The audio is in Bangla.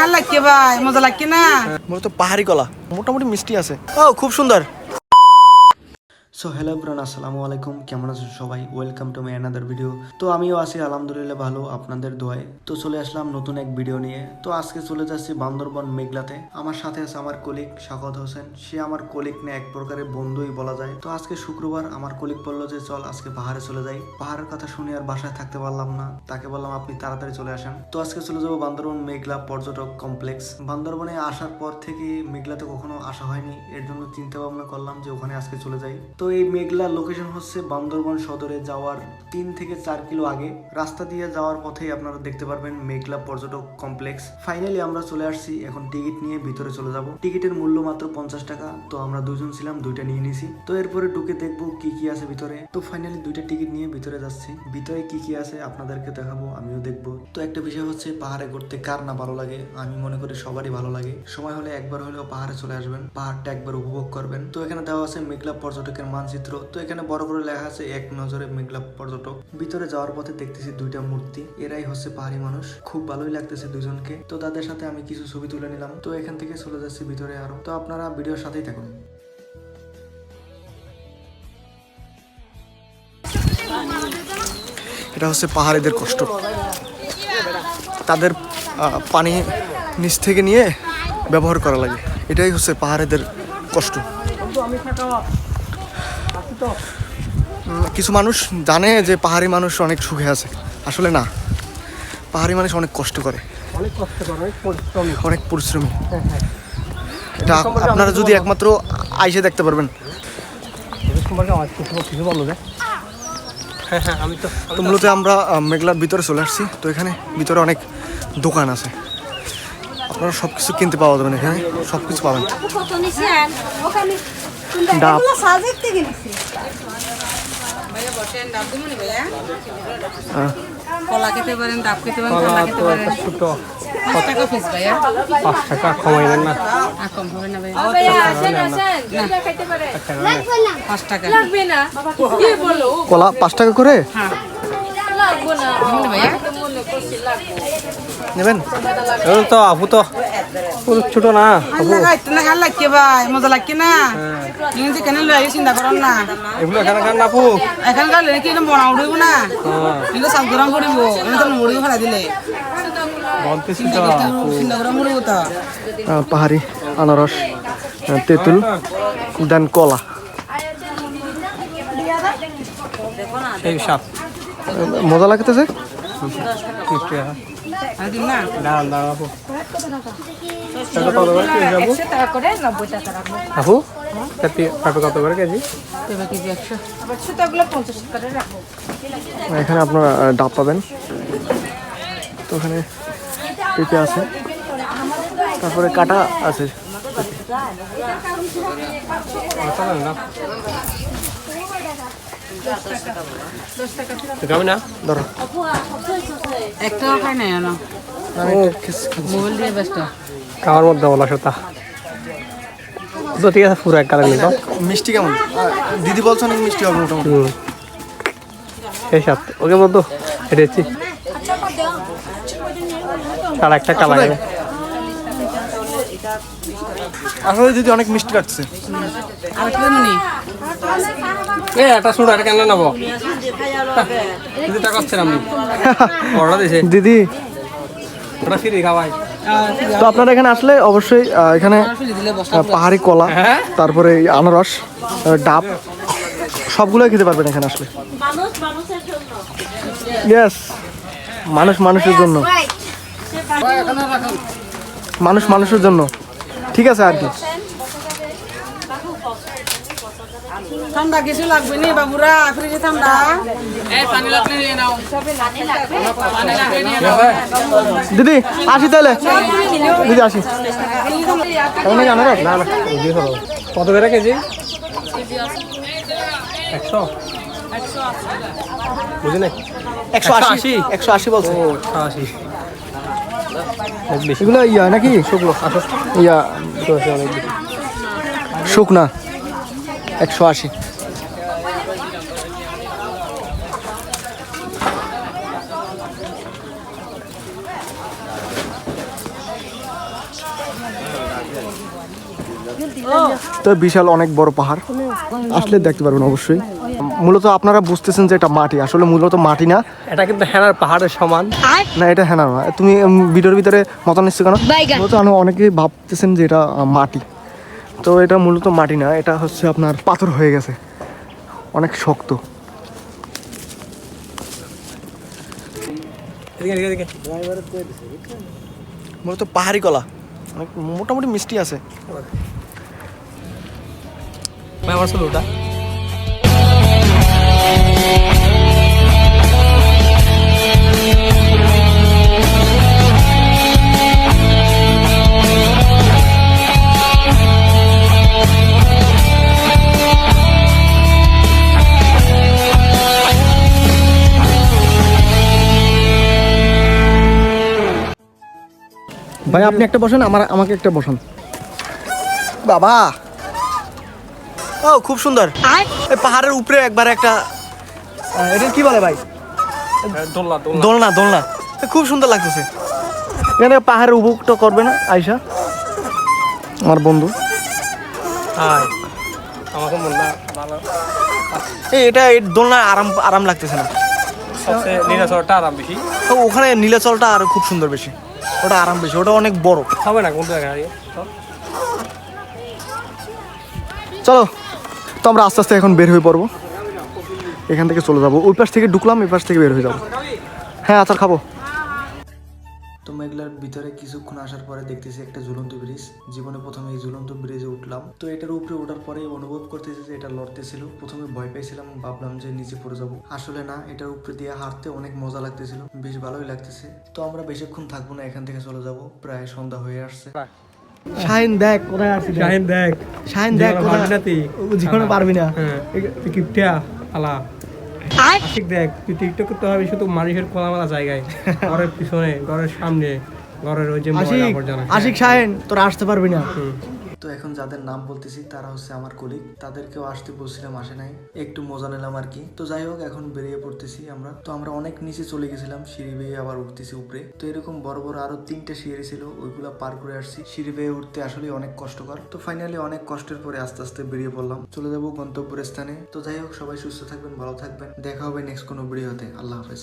ভাই মজা লাগে না? মোর তো পাহাড়ি কলা মোটামুটি মিষ্টি আছে। ও খুব সুন্দর। সো হ্যালো ব্রান আসসালামু আলাইকুম কেমন আছেন সবাই? Welcome to my another video তো আমিও আছি, আলহামদুলিল্লাহ ভালো, আপনাদের দোয়ায়। তো চলে আসলাম নতুন এক ভিডিও নিয়ে। তো আজকে চলে যাচ্ছি বান্দরবন মেঘলাতে। আমার সাথে আছে আমার কলিগ শাকত হোসেন। সে আমার কলিগ নিয়ে এক প্রকারের বন্ধুই বলা যায়। তো আজকে শুক্রবার আমার কলিগ বলল যে, চল আজকে পাহাড়ে চলে যাই। পাহাড়ের কথা শুনে আর বাসায় থাকতে পারলাম না। তাকে বললাম, আপনি তাড়াতাড়ি চলে আসেন। তো আজকে চলে যাব বান্দরবন মেঘলা পর্যটক কমপ্লেক্স বান্দরবনে আসার পর থেকে মেঘলাতে কখনো আসা হয়নি। এর জন্য চিন্তা ভাবনা করলাম যে, ওখানে আজকে চলে যাই। তো এই মেঘলা লোকেশন হচ্ছে বান্দরবন সদরে যাওয়ার তিন থেকে চার কিলো আগে। রাস্তা দিয়ে যাওয়ার পথেই আপনারা দেখতে পারবেন মেঘলা পর্যটক কমপ্লেক্স ফাইনালি আমরা চলে আসছি, এখন টিকিট নিয়ে ভিতরে চলে যাব। টিকিটের মূল্য মাত্র পঞ্চাশ টাকা, তো আমরা দুজন ছিলাম, দুইটা নিয়ে নিছি। তো এরপরে ঢুকে দেখব কি কি আছে ভিতরে। তো ফাইনালি দুইটা টিকিট নিয়ে ভিতরে যাচ্ছি। ভিতরে কি কি আছে আপনাদেরকে দেখাবো, আমিও দেখব। তো একটা বিষয় হচ্ছে, পাহাড়ে ঘুরতে কার না ভালো লাগে? আমি মনে করি সবারই ভালো লাগে। সময় হলে একবার হলেও পাহাড়ে চলে আসবেন। পাহাড়টা একবার উপভোগ করবেন। তো এখানে দেওয়া আছে মেঘলা পর্যটকের মানচিত্র। তো এখানে বড় করে লেখা আছে, এক নজরে মেঘলা পর্যটক। ভিতরে যাওয়ার পথে দেখতেছি দুইটা মূর্তি। এরাই হচ্ছে পাহাড়ি মানুষ। খুব ভালোই লাগতেছে দুজনকে। তো তাদের সাথে আমি কিছু ছবি তুলে নিলাম। তো এখান থেকে চলে যাচ্ছি ভিতরে আরও। তো আপনারা ভিডিওর সাথেই থাকুন। এটা হচ্ছে পাহাড়িদের কষ্ট। তাদের পানি নিচ থেকে নিয়ে ব্যবহার করা লাগে। এটাই হচ্ছে পাহাড়িদের কষ্ট। কিছু মানুষ জানে যে পাহাড়ি মানুষ অনেক সুখে আছে। আসলে না পাহাড়ি মানুষ অনেক কষ্ট করে। অনেক কষ্ট করে অনেক পরিশ্রমী। অনেক এটা আপনারা যদি একমাত্র আইসে দেখতে পারবেন। হ্যাঁ হ্যাঁ আমি তো তো মূলত আমরা মেঘলার ভিতরে চলে আসছি। তো এখানে ভিতরে অনেক দোকান আছে। আপনারা সব কিছু কিনতে পাওয়া যাবেন এখানে। সব কিছু পাবেন ডাব। কলা খেতে পারেন ডাব খেতে পারেন কলা খেতে পারেন। ছোট পাঁচ টাকা পিস ভাইয়া। পাঁচ টাকা কমাইলেন না। কম হবে না ভাইয়া। ভাইয়া আসেন আসেন খাইতে পারে। পাঁচ টাকা লাগবে না। কি বলো? কলা পাঁচ টাকা করে? হ্যাঁ। লাগবে না। ভাইয়া? নেবেন? তো আপু তো। ছোট না আল্লাহ গাইতে না ভাই? মজা লাগছে না? তুমি যেখানে লই চিন্তা করেন না। এগুলো এখানে খান না আপু এখানকার লেনে কি বনা উঠব না? কিন্তু সাত করিব আমি তো মুড়ি ফেলা দিলে। বলতেছি তো। আপু চিন্তা তো। পাহাড়ি আনারস তেঁতুল দেন কলা। সেই সাপ। মজা লাগতেছে? আপু পেঁপে কত করে কেজি এখানে আপনারা ডাব পাবেন তো ওখানে পেঁপে আছে তারপরে কাটা আছে চলেন না? ধরো এক খাই নাই না? আমি একটু খেস- খেস- মোবাইল দিয়ে ব্যস্ত। খাওয়ার মধ্যে বলা সেটা তো ঠিক আছে পুরো এক কালার নিত মিষ্টি কেমন? দিদি বলছো অনেক মিষ্টি হবে মোটামুটি? সেই সাপ ওকে বলতো হেঁটেছি সাড়ে একটা কালা গেলে আসলে দিদি অনেক মিষ্টি লাগছে। এ একটা শুনো এটা কেন নেব? দিদি টাকা হচ্ছে আমি অর্ডার দিয়েছে দিদি। ওটা ফ্রি খাওয়াই। তো আপনারা এখানে আসলে অবশ্যই এখানে পাহাড়ি কলা হ্যাঁ? তারপরে এই আনারস ডাব সবগুলোই খেতে পারবেন এখানে আসলে। মানুষ ইয়েস মানুষ মানুষের জন্য। মানুষ মানুষের জন্য। ঠিক আছে আর কি ঠান্ডা কিছু লাগবে নি বাবুরা? ফ্রিজে ঠান্ডা এই পানি লাগলে নিয়ে নাও। পানি লাগলে নিয়ে নাও। দিদি আসি তাহলে। দিদি আসি। কত করে কেজি? একশো? বুঝি একশো আশি। 180 একশো আশি বলছে। একশো আশি। এগুলো ইয়া নাকি? শুকনো ইয়া শুকনা একশো আশি। তো বিশাল অনেক বড় পাহাড়। আসলে দেখতে পারবেন অবশ্যই। মূলত আপনারা বুঝতেছেন যে এটা মাটি। আসলে মূলত মাটি না এটা কিন্তু হেনার পাহাড়ের সমান। না এটা হ্যাঁ না। তুমি ভিডিওর ভিতরে মতন নিচ্ছ কেন মূলত আমি অনেকেই ভাবতেছেন যে এটা মাটি। তো এটা মূলত মাটি না এটা হচ্ছে আপনার পাথর হয়ে গেছে। অনেক শক্ত। এদিকে এদিকে এদিকে। মূলত পাহাড়ি কলা। অনেক মোটামুটি মিষ্টি আছে। ভাই আমার ছিল ওটা। ভাই আপনি একটা বসেন আমার আমাকে একটা বসান। বাবা! ও খুব সুন্দর। এই পাহাড়ের উপরে একবার একটা এটা কি বলে ভাই? দোলনা দোলনা। দোলনা দোলনা। খুব সুন্দর লাগতেছে। এখানে পাহাড়ের উপভোগটা করবে না আয়সা আমার বন্ধু। আমাকে এই এটা এই দোলনা আরাম আরাম লাগতেছে না। নীলাচলটা আরাম বেশি। তো ওখানে নীলাচলটা আরও খুব সুন্দর বেশি। ওটা আরাম বেশি ওটা অনেক বড়। হবে না কোন জায়গায় চল। তো আমরা আস্তে আস্তে এখন বের হয়ে পড়ব। এখান থেকে চলে যাব। ওই পাশ থেকে ঢুকলাম, এই পাশ থেকে বের হয়ে যাব। হ্যাঁ আচার খাব। তো মেঘলার ভিতরে কিছুক্ষণ আসার পরে দেখতেছি একটা ঝুলন্ত ব্রিজ। জীবনে প্রথমে এই ঝুলন্ত ব্রিজে উঠলাম। তো এটার উপরে ওঠার পরে অনুভব করতেছি যে এটা লড়তেছিল। প্রথমে ভয় পেয়েছিলাম ভাবলাম যে নিচে পড়ে যাব। আসলে না, এটার উপরে দিয়ে হাঁটতে অনেক মজা লাগতেছিল। বেশ ভালোই লাগতেছে। তো আমরা বেশিক্ষণ থাকব না, এখান থেকে চলে যাব। প্রায় সন্ধ্যা হয়ে আসছে। শাহিন দেখ কোথায় আসছিস শাহিন দেখ। শাহিন দেখ কোথায়? পারবি না তুই? জীবনে পারবি না। হ্যাঁ। তুই কিপটা আলা আশিক দেখ তুই টিকটক করতে হবে শুধু মানুষের খোলামেলা জায়গায়। ঘরের পিছনে ঘরের সামনে ঘরের ওই যে আশিক আশিক শাহিন তোরা আসতে পারবি না। তো এখন যাদের নাম বলতেছি, তারা হচ্ছে আমার কলিগ তাদেরকেও আসতে বলছিলাম, আসে নাই। একটু মজা নিলাম আর কি। তো যাই হোক, এখন বেরিয়ে পড়তেছি আমরা। তো আমরা অনেক নিচে চলে গেছিলাম, সিঁড়ি বেয়ে আবার উঠতেছি উপরে। তো এরকম বড় বড় আরও তিনটে সিঁড়ি ছিল, ওইগুলা পার করে আসছি। সিঁড়ি বেয়ে উঠতে আসলে অনেক কষ্টকর। তো ফাইনালি অনেক কষ্টের পরে আস্তে আস্তে বেরিয়ে পড়লাম। চলে যাব গন্তব্যের স্থানে। তো যাই হোক, সবাই সুস্থ থাকবেন, ভালো থাকবেন। দেখা হবে নেক্সট কোনো ভিডিওতে আল্লাহ হাফেজ।